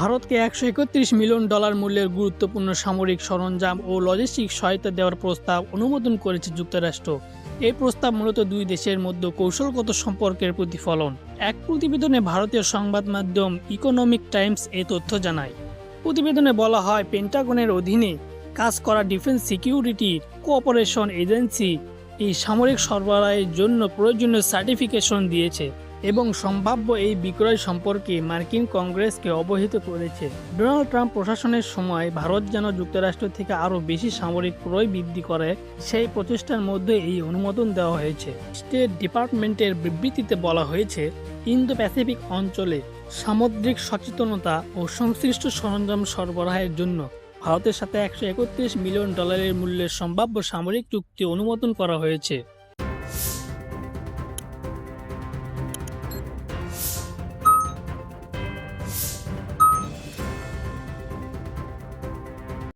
ভারতকে একশো একত্রিশ মিলিয়ন ডলার মূল্যের গুরুত্বপূর্ণ সামরিক সরঞ্জাম ও লজিস্টিক সহায়তা দেওয়ার প্রস্তাব অনুমোদন করেছে যুক্তরাষ্ট্র। এই প্রস্তাব মূলত দুই দেশের মধ্যে কৌশলগত সম্পর্কের প্রতিফলন। এক প্রতিবেদনে ভারতীয় সংবাদ মাধ্যম ইকোনমিক টাইমস এই তথ্য জানায়, প্রতিবেদনে বলা হয়, পেন্টাগনের অধীনে কাজ করা ডিফেন্স সিকিউরিটি কোঅপারেশন এজেন্সি এই সামরিক সরবরাহের জন্য প্রয়োজনীয় সার্টিফিকেশন দিয়েছে। এবং সম্ভাব্য এই বিক্রয় সম্পর্কে মার্কিন কংগ্রেসকে অবহিত করেছে। ডোনাল্ড ট্রাম্প প্রশাসনের সময় ভারত যেন যুক্তরাষ্ট্র থেকে আরও বেশি সামরিক ক্রয় বৃদ্ধি করে, সেই প্রচেষ্টার মধ্যে এই অনুমোদন দেওয়া হয়েছে। স্টেট ডিপার্টমেন্টের বিবৃতিতে বলা হয়েছে ইন্দো প্যাসিফিক অঞ্চলে সামুদ্রিক সচেতনতা ও সংশ্লিষ্ট সরঞ্জাম সরবরাহের জন্য ভারতের সাথে একশো একত্রিশ মিলিয়ন ডলারের মূল্যের সম্ভাব্য সামরিক চুক্তি অনুমোদন করা হয়েছে।